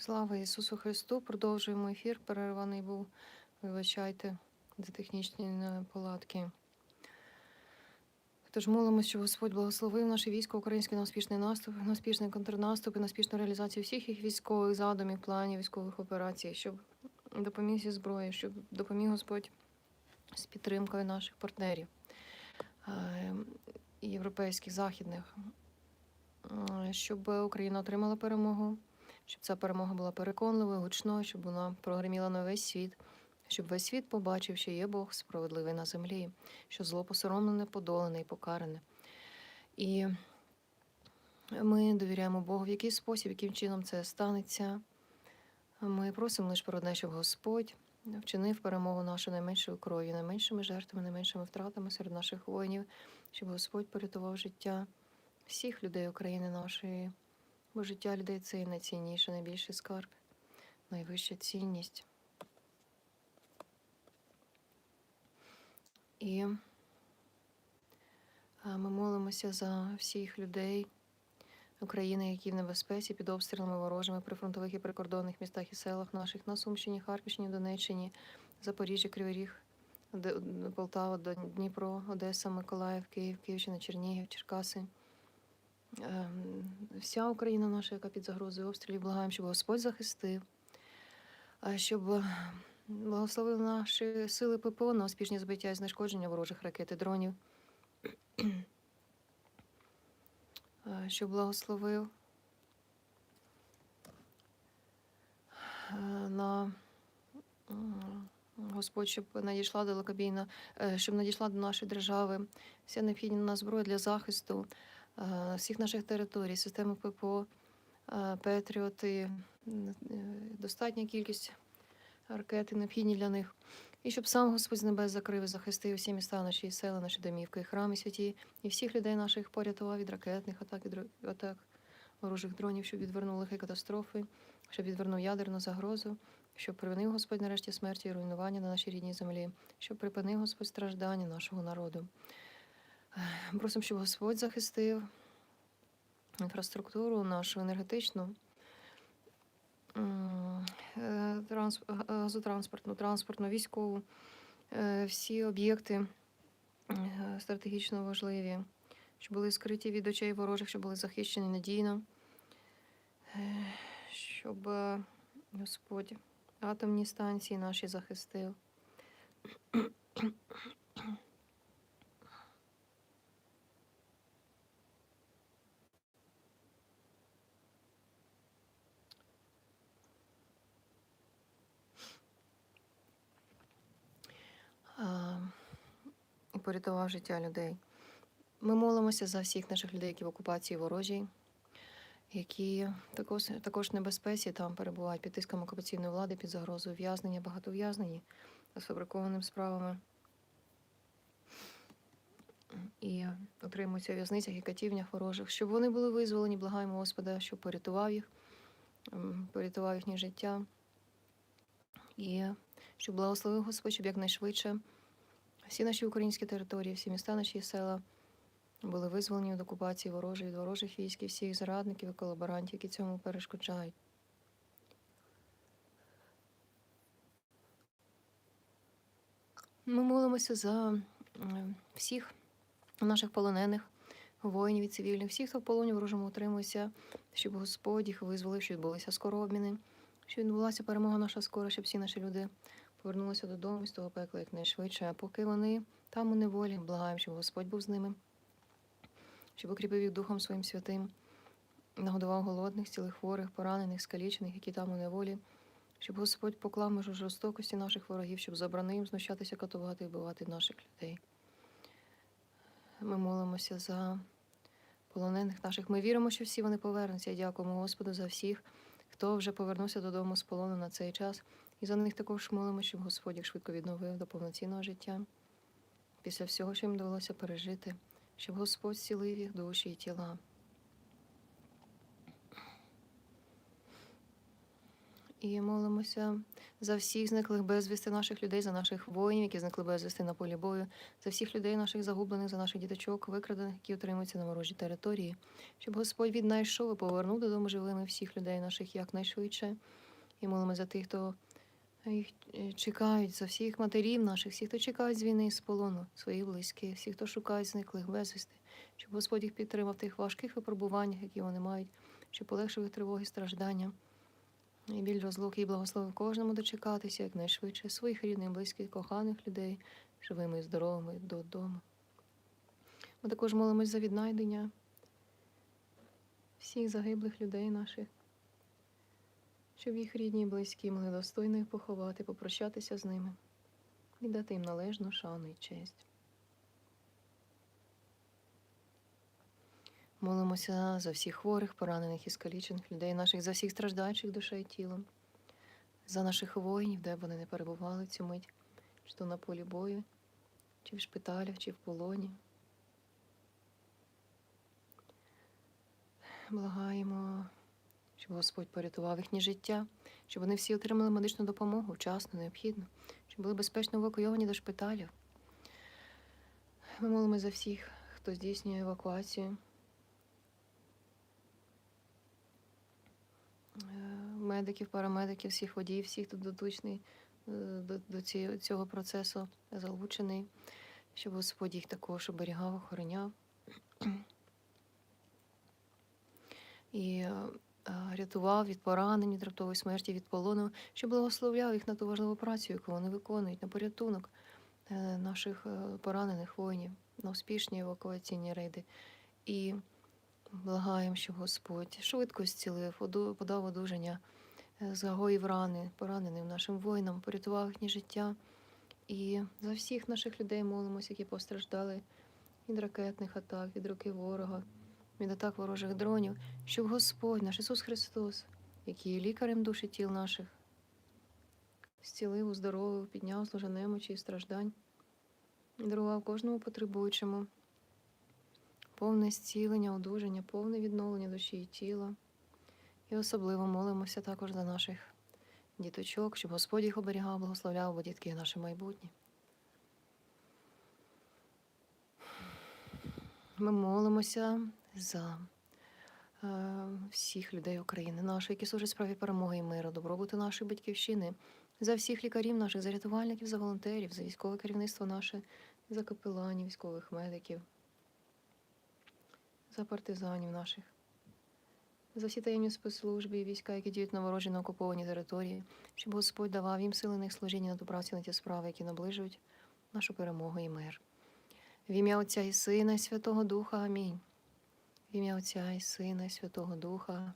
Слава Ісусу Христу! Продовжуємо ефір. Перерваний був. Вибачайте за технічні неполадки. Тож молимось, щоб Господь благословив наше військо, український на успішний наступ, на успішний контрнаступ і на успішну реалізацію всіх їх військових задумів, планів, військових операцій, щоб допоміг зі зброєю, щоб допоміг Господь з підтримкою наших партнерів е, європейських, західних, е, щоб Україна отримала перемогу, щоб ця перемога була переконливою, гучною, щоб вона прогреміла на весь світ, щоб весь світ побачив, що є Бог справедливий на землі, що зло посоромлене, подолене і покаране. І ми довіряємо Богу, в який спосіб, яким чином це станеться. Ми просимо лише про одне, щоб Господь вчинив перемогу нашу найменшою кров'ю, найменшими жертвами, найменшими втратами серед наших воїнів, щоб Господь порятував життя всіх людей України нашої, бо життя людей це і найцінніше, найбільший скарб, найвища цінність. І ми молимося за всіх людей України, які в небезпеці під обстрілами ворожими при фронтових і прикордонних містах і селах наших на Сумщині, Харківщині, Донеччині, Запоріжжя, Кривий Ріг, Полтава, Дніпро, Одеса, Миколаїв, Київ, Київщина, Чернігів, Черкаси. Ем, Вся Україна наша, яка під загрозою обстрілів, благаємо, щоб Господь захистив, щоб е, благословив наші сили ППО на успішні збиття і знешкодження ворожих ракет і дронів. Е, Щоб благословив е, на Господь, щоб надійшла далекобійна, щоб надійшла до нашої держави вся необхідна на зброя для захисту всіх наших територій, системи ППО, е, Петріоти, е, достатня кількість ракет необхідні для них. І щоб сам Господь з небес закрив і захистив всі міста, наші села, наші домівки, храми святі, і всіх людей наших порятував від ракетних атак, від атак ворожих дронів, щоб відвернув лихі катастрофи, щоб відвернув ядерну загрозу, щоб припинив Господь нарешті смерті і руйнування на нашій рідній землі, щоб припинив Господь страждання нашого народу. Просимо, щоб Господь захистив інфраструктуру нашу енергетичну, е, га- газотранспортну, транспортну, військову, е, всі об'єкти е, стратегічно важливі, щоб були скриті від очей ворожих, щоб були захищені надійно, Е, щоб е, Господь атомні станції наші захистив. Порятував життя людей. Ми молимося за всіх наших людей, які в окупації ворожій, які також, також в небезпеці там перебувають під тиском окупаційної влади, під загрозою ув'язнення, багато ув'язнені з фабрикованими справами. І отримуються у в'язницях і катівнях ворожих, щоб вони були визволені, благаємо Господа, щоб порятував їх, порятував їхнє життя. І щоб благословив Господь, щоб якнайшвидше всі наші українські території, всі міста, наші села були визволені від окупації ворожої, від ворожих військ і всіх зрадників і колаборантів, які цьому перешкоджають. Ми молимося за е, всіх наших полонених, воїнів і цивільних, всіх, хто в полоні ворожому утримується, щоб Господь їх визволив, щоб відбулися скоро обміни, щоб відбулася перемога наша скоро, щоб всі наші люди повернулися додому з того пекла якнайшвидше. А поки вони там у неволі, благаємо, щоб Господь був з ними, щоб укріпив їх Духом Своїм святим, нагодував голодних, цілих хворих, поранених, скалічених, які там у неволі, щоб Господь поклав межу жорстокості наших ворогів, щоб заборонив їм знущатися, катувати і вбивати наших людей. Ми молимося за полонених наших. Ми віримо, що всі вони повернуться. Дякуємо Господу за всіх, хто вже повернувся додому з полону на цей час. І за них також молимо, щоб Господь їх швидко відновив до повноцінного життя. Після всього, що їм довелося пережити, щоб Господь зцілив їх душі і тіла. І молимося за всіх зниклих безвісти наших людей, за наших воїнів, які зникли безвісти на полі бою, за всіх людей наших загублених, за наших діточок, викрадених, які утримуються на ворожій території, щоб Господь віднайшов і повернув додому живими всіх людей наших якнайшвидше. І молимо за тих, хто їх е, чекають, за всіх матерів наших, всіх, хто чекають з війни і з полону, своїх близьких, всіх, хто шукають зниклих безвісти, щоб Господь їх підтримав в тих важких випробуваннях, які вони мають, щоб полегшив їх тривоги, страждання. І біль розлуки і благословив кожному дочекатися якнайшвидше своїх рідних, близьких, коханих людей, живими і здоровими додому. Ми також молимось за віднайдення всіх загиблих людей наших, щоб їх рідні і близькі могли достойно їх поховати, попрощатися з ними і дати їм належну шану і честь. Молимося за всіх хворих, поранених і скалічених людей, наших, за всіх страждаючих душею і тілом, за наших воїнів, де б вони не перебували цю мить, чи то на полі бою, чи в шпиталях, чи в полоні. Благаємо, щоб Господь порятував їхнє життя, щоб вони всі отримали медичну допомогу вчасно, необхідно, щоб були безпечно евакуйовані до шпиталів. Ми молимо за всіх, хто здійснює евакуацію. е, медиків, парамедиків, всіх водіїв, всіх, хто дотичний е, до, до цього процесу залучений, щоб Господь їх також оберігав, охороняв. І е, рятував від поранень, від раптової смерті, від полону, щоб благословляв їх на ту важливу працю, яку вони виконують, на порятунок е, наших е, поранених воїнів, на успішні евакуаційні рейди. І Благаємо, щоб Господь швидко зцілив, подав одужання, е, загоїв рани, пораненим нашим воїнам, порятував їхнє життя. І за всіх наших людей молимося, які постраждали від ракетних атак, від руки ворога, від атак ворожих дронів, щоб Господь, наш Ісус Христос, який є лікарем душі тіл наших, зцілив, уздоровив, підняв служа немочі і страждань, дарував кожному потребуючому повне зцілення, одужання, повне відновлення душі і тіла. І особливо молимося також за наших діточок, щоб Господь їх оберігав, благословляв, бо дітки є наше майбутнє. Ми молимося за е, всіх людей України нашої, які служать справі перемоги і миру, добробуту нашої батьківщини, за всіх лікарів наших, за рятувальників, за волонтерів, за військове керівництво наше, за капеланів, військових медиків, за партизанів наших, за всі таємні спецслужби і війська, які діють на ворожі на окупованій території, щоб Господь давав їм сили на їх служіння на працю на ті справи, які наближують нашу перемогу і мир. В ім'я Отця і Сина, і Святого Духа. Амінь. В ім'я Отця і Сина, і Святого Духа.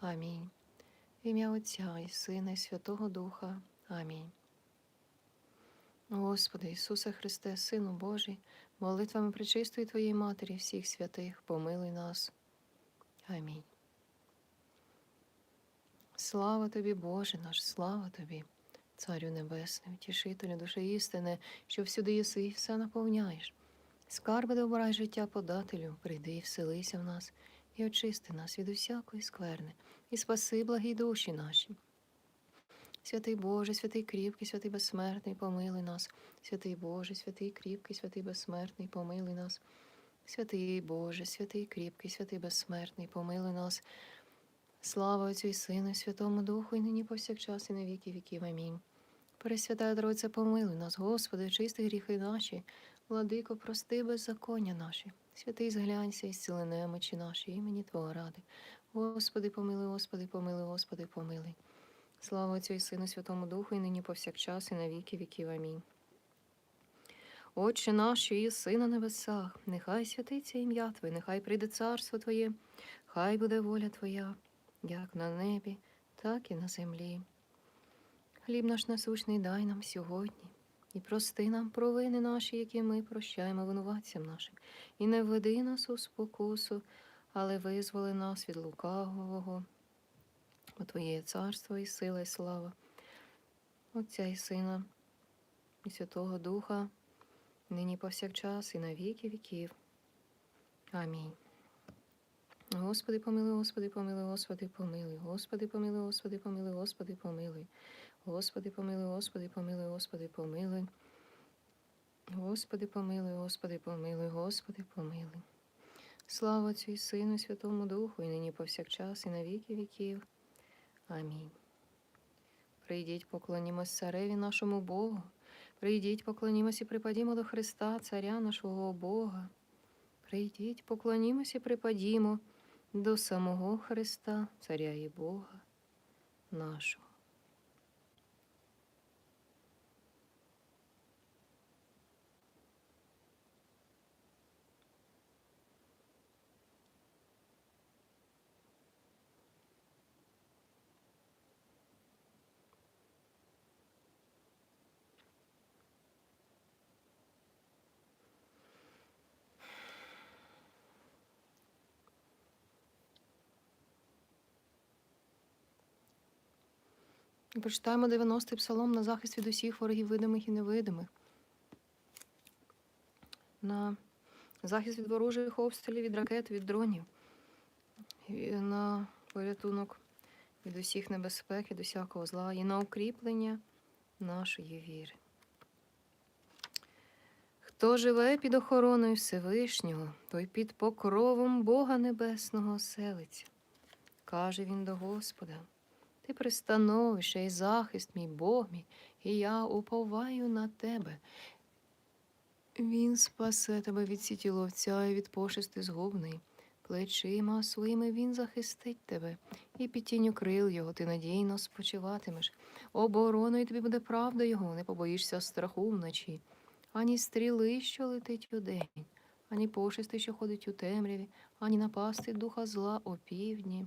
Амінь. В ім'я Отця і Сина, і Святого Духа. Амінь. Господи Ісусе Христе, Сину Божий, молитвами пречистої Твоєї Матері, всіх святих, помилуй нас. Амінь. Слава тобі, Боже наш, слава тобі, Царю Небесний, утішителю душі істини, що всюди єси і все наповняєш. Скарби добра життя подателю, прийди і вселися в нас, і очисти нас від усякої скверни, і спаси благі душі наші. Святий Боже, святий кріпкий, святий безсмертний, помилуй нас. Святий Боже, святий кріпкий, святий безсмертний, помилуй нас. Святий Боже, святий кріпкий, святий безсмертний, помилуй нас. Слава Отцю і Сину, і Святому Духу, і нині повсякчас, і на віки віків. Амінь. Пресвятая Тройця, помилуй нас, Господи, чисти гріхи наші, владико, прости беззаконня наші. Святий зглянься і зціли немочі наші, імені Твого ради. Господи, помилуй, Господи, помилуй, Господи, помилуй. Слава Отцю і Сину, Святому Духу, і нині повсякчас, і на віки віків. Амінь. Отче наш, що єси на небесах, нехай святиться ім'я Твоє, нехай прийде царство Твоє, хай буде воля Твоя, як на небі, так і на землі. Хліб наш насущний дай нам сьогодні, і прости нам провини наші, які ми прощаємо винуватцям нашим, і не введи нас у спокусу, але визволи нас від лукавого. Бо Твоє царство і сила, і слава, Отця і Сина, і Святого Духа, нині повсякчас, і на віки віків. Амінь. Господи, помилуй, Господи, помилуй, Господи, помилуй, Господи, помилуй, Господи, помилуй, Господи, помилуй. Господи, помилуй, Господи, помилуй, Господи, помилуй. Господи, помилуй, Господи, помилуй, Господи, помилуй. Слава Отцю Сину, і Святому Духу, і нині повсякчас, і на віки віків. Амінь. Прийдіть, поклонімось цареві нашому Богу. Прийдіть, поклонімось і припадімо до Христа, Царя нашого Бога. Прийдіть, поклонімось і припадімо до самого Христа, Царя і Бога нашого. Прочитаємо 90-й псалом на захист від усіх ворогів видимих і невидимих. На захист від ворожих обстрілів, від ракет, від дронів. І На порятунок від усіх небезпек, від усякого зла і на укріплення нашої віри. Хто живе під охороною Всевишнього, той під покровом Бога Небесного селиться. Каже він до Господа. Ти пристановище і захист, мій Бог мій, і я уповаю на тебе. Він спасе тебе від сіті ловця і від пошести згубної. Плечима своїми він захистить тебе, і під тінню крил його ти надійно спочиватимеш. Обороною тобі буде правда його, не побоїшся страху вночі, ані стріли, що летить удень, ані пошести, що ходить у темряві, ані напасти духа зла опівдні.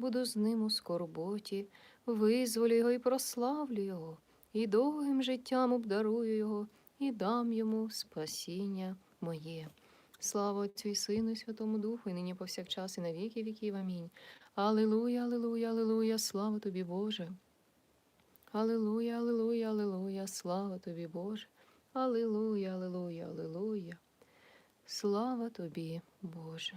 буду з ним у скорботі, визволю його і прославлю його, і довгим життям обдарую його, і дам йому спасіння моє. Слава Отцю і Сину, і Святому Духу, і нині повсякчас, і на віки віків. Амінь. Алілуя, алілуя, алілуя, слава тобі, Боже. Алілуя, алілуя, алілуя, слава тобі, Боже. Алілуя, алілуя, алілуя. Слава тобі, Боже.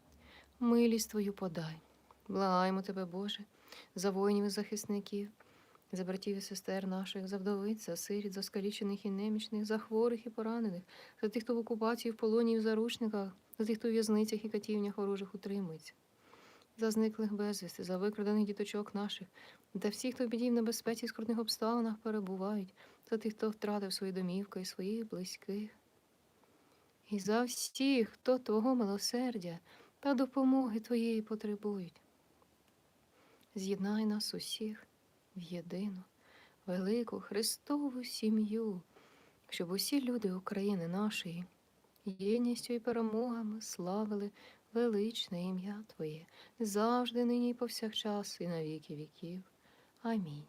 милість Твою подай. Благаємо Тебе, Боже, за воїнів і захисників, за братів і сестер наших, за вдовиць, за сиріт, за скалічених і немічних, за хворих і поранених, за тих, хто в окупації, в полоні і в заручниках, за тих, хто в в'язницях і катівнях ворожих утримується, за зниклих безвісти, за викрадених діточок наших, та всіх, хто в біді небезпеці і скрутних обставинах перебувають, за тих, хто втратив свої домівки і своїх близьких. І за всіх, хто Твого милосердя та допомоги Твоєї потребують. З'єднай нас усіх в єдину, велику Христову сім'ю, щоб усі люди України нашої єдністю і перемогами славили величне ім'я Твоє, завжди нині і повсякчас, і на віки віків. Амінь.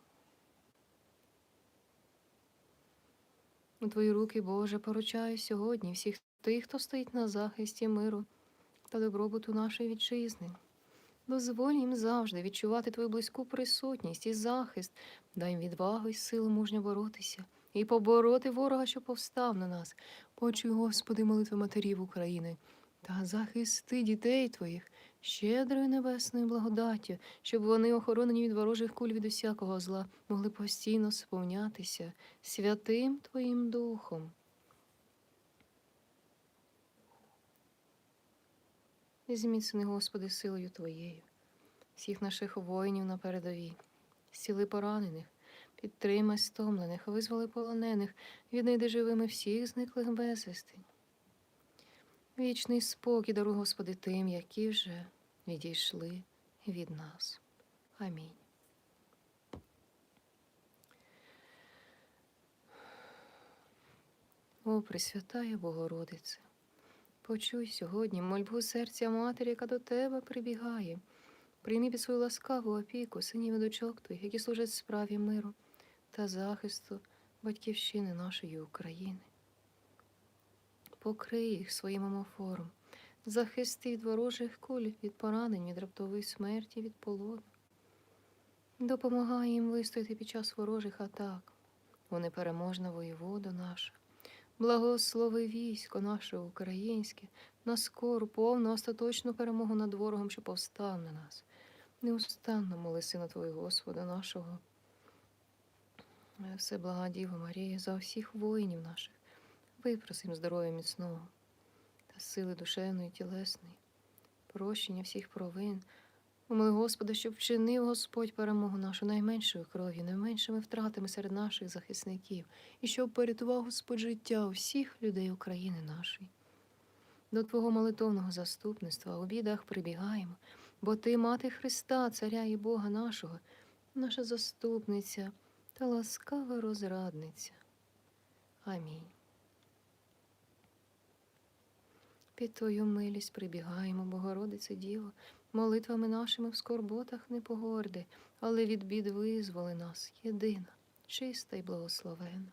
У Твої руки, Боже, поручаю сьогодні всіх тих, хто стоїть на захисті миру та добробуту нашої вітчизни. Дозволь їм завжди відчувати Твою близьку присутність і захист, дай їм відвагу і силу мужньо боротися і побороти ворога, що повстав на нас. Почуй, Господи, молитви матерів України та захисти дітей Твоїх щедрою небесною благодаттю, щоб вони, охоронені від ворожих куль від усякого зла, могли постійно сповнятися святим Твоїм Духом. Зміцни, Господи, силою Твоєю, всіх наших воїнів на передовій, зціли поранених, підтримай стомлених, визволи полонених, віднайди живими всіх зниклих безвісти. Вічний спокій даруй, Господи, тим, які вже відійшли від нас. Амінь. О, Пресвятая Богородице, почуй сьогодні мольбу серця матері, яка до тебе прибігає. Прийми під свою ласкаву опіку синів і дочок твоїх, які служать справі миру та захисту батьківщини нашої України. Покрий їх своїм омофором, захисти від ворожих куль, від поранень, від раптової смерті, від полону. Допомагай їм вистояти під час ворожих атак. Вони переможна воєвода наша. Благослови військо наше українське на скору, повну, остаточну перемогу над ворогом, що повстав на нас. Неустанно моли Сина Твого Господа нашого. Все блага Діва Марія за всіх воїнів наших. Випросим здоров'я міцного та сили душевної, тілесної, прощення всіх провин. Умоли Господа, щоб вчинив Господь перемогу нашу найменшою кров'ю, найменшими втратами серед наших захисників, і щоб порятував Господь життя усіх людей України нашої. До Твого молитовного заступництва у бідах прибігаємо, бо Ти, мати Христа, Царя і Бога нашого, наша заступниця та ласкава розрадниця. Амінь. Під Твою милість прибігаємо, Богородице Діво, молитвами нашими в скорботах не погорди, але від бід визволи нас, єдина, чиста й благословена.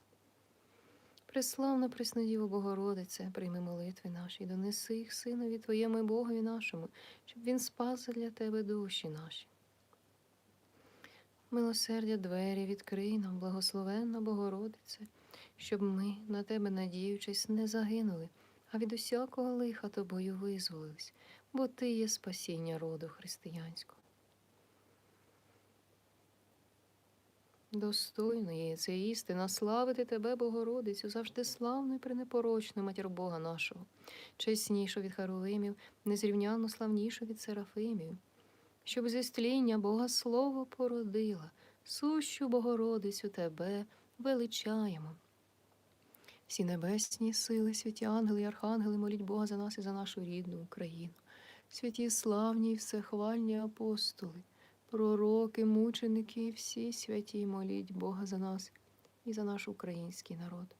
Преславна Преснодіво Богородице, прийми молитви наші, донеси їх Синові Твоєму і Богові нашому, щоб Він спас для Тебе душі наші. Милосердя двері відкрий нам, благословенна Богородице, щоб ми, на Тебе надіючись, не загинули, а від усякого лиха тобою визволились, бо Ти є спасіння роду християнського. Достойно є це істина, славити тебе, Богородицю, завжди славну і пренепорочну матір Бога нашого, чеснішу від Харулимів, незрівняно славнішу від Серафимів, щоб зі стління Бога Слово породила, сущу Богородицю тебе величаємо. Всі небесні сили, святі ангели і архангели моліть Бога за нас і за нашу рідну Україну. Святі славні і всехвальні апостоли, пророки, мученики і всі святі моліть Бога за нас і за наш український народ.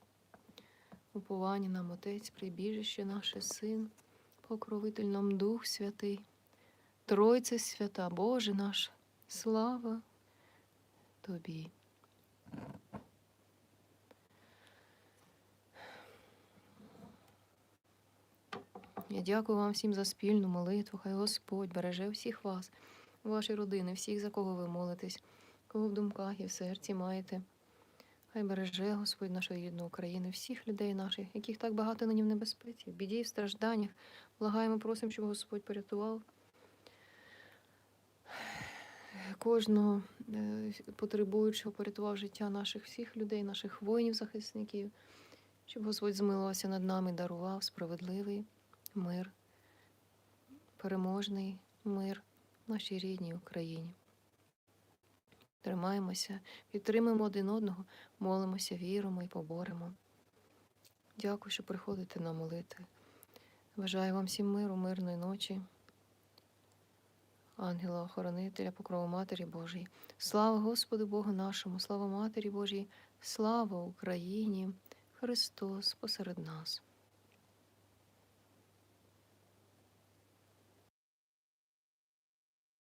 Уповання нам Отець, прибіжище наше Син, покровитель нам Дух Святий, Тройце свята, Боже наш, слава Тобі. Я дякую вам всім за спільну молитву. Хай Господь береже всіх вас, ваші родини, всіх, за кого ви молитесь, кого в думках і в серці маєте. Хай береже Господь нашої рідної України, всіх людей наших, яких так багато нині в небезпеці, в біді, в стражданнях. Благаємо, просимо, щоб Господь порятував кожного е, потребуючого, порятував життя наших всіх людей, наших воїнів-захисників, щоб Господь змилувався над нами, дарував справедливий мир, переможний мир нашій рідній Україні. Тримаємося, підтримуємо один одного, молимося, віримо і поборемо. Дякую, що приходите на молитви. Бажаю вам всім миру, мирної ночі. Ангела охоронителя, покрову Матері Божій. Слава Господу Богу нашому, слава Матері Божій, слава Україні, Христос посеред нас.